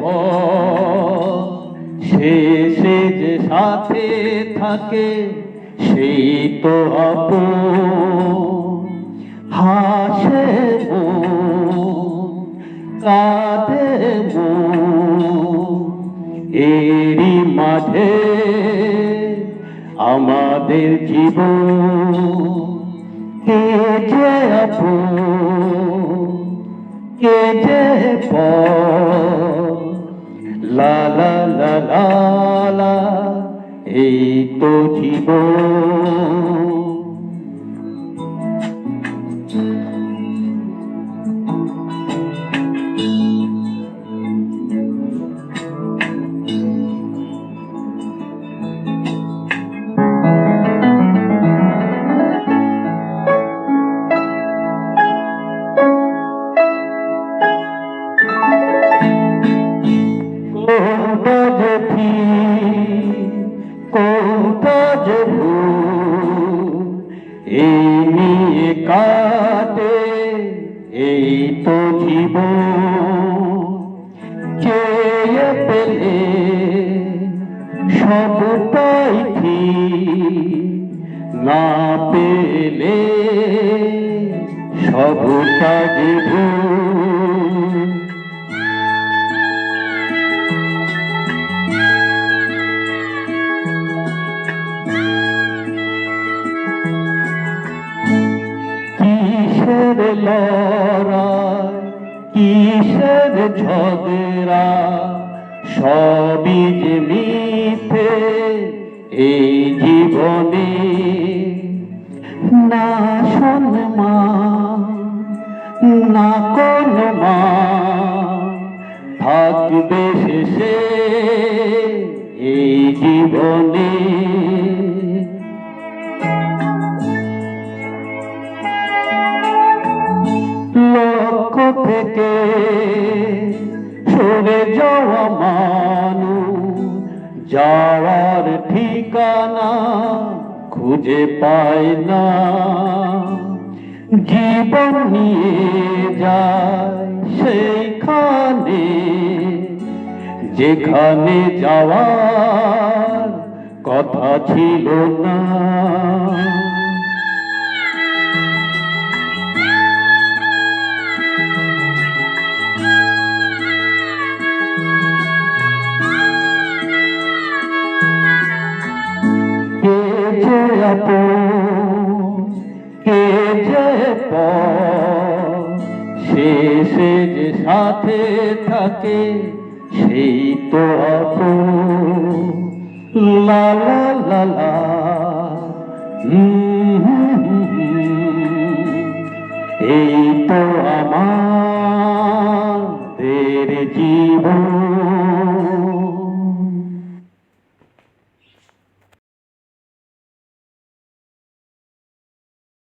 পর শেষে যে সাথে থাকে, সেই তো আপন। হাসে কাঁদে এরই মাঝে আমাদের জীবন কে যে আপন, কে যে পর। লা এই তো জীবন যে ঠিক, কোনটা যে এই নিয়ে কাটে, এই তো জীবন। চেয়ে পেলে সবটাই না পেলে সবটা যে লড়াই, কিসের ঝগড়া? সবই যে মিথ্যে এই জীবনে। না সম্মান, না কোন মা থাকবে শেষে এই জীবনে। থেকে সরে যাওয়া মানু যাওয়ার ঠিকানা খুঁজে পায় না। জীবন নিয়ে যায় সেইখানে, যেখানে যাওয়ার কথা ছিল না। যে যে সাথে থাকে সেই তো। এই তো আমাদের জীবন।